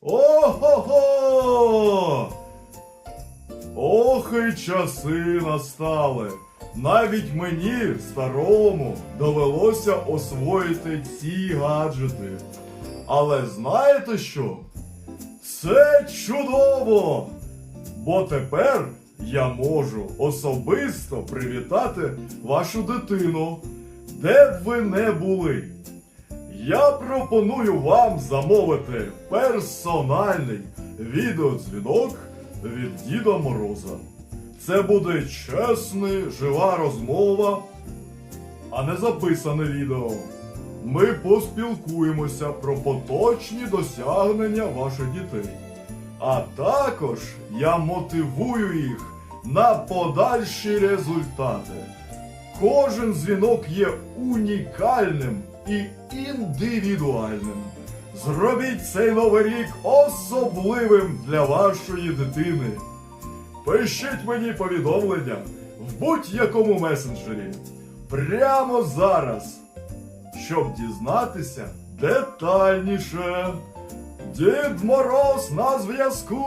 Ого-го! Ох і часи настали. Навіть мені, старому, довелося освоїти ці гаджети. Але знаєте що? Це чудово! Бо тепер я можу особисто привітати вашу дитину, де б ви не були. Я пропоную вам замовити персональний відеодзвінок від Діда Мороза. Це буде чесна, жива розмова, а не записане відео. Ми поспілкуємося про поточні досягнення ваших дітей. А також я мотивую їх на подальші результати. Кожен дзвінок є унікальним і індивідуальним. Зробіть цей новий рік особливим для вашої дитини. Пишіть мені повідомлення в будь-якому месенджері прямо зараз, щоб дізнатися детальніше. Дід Мороз на зв'язку!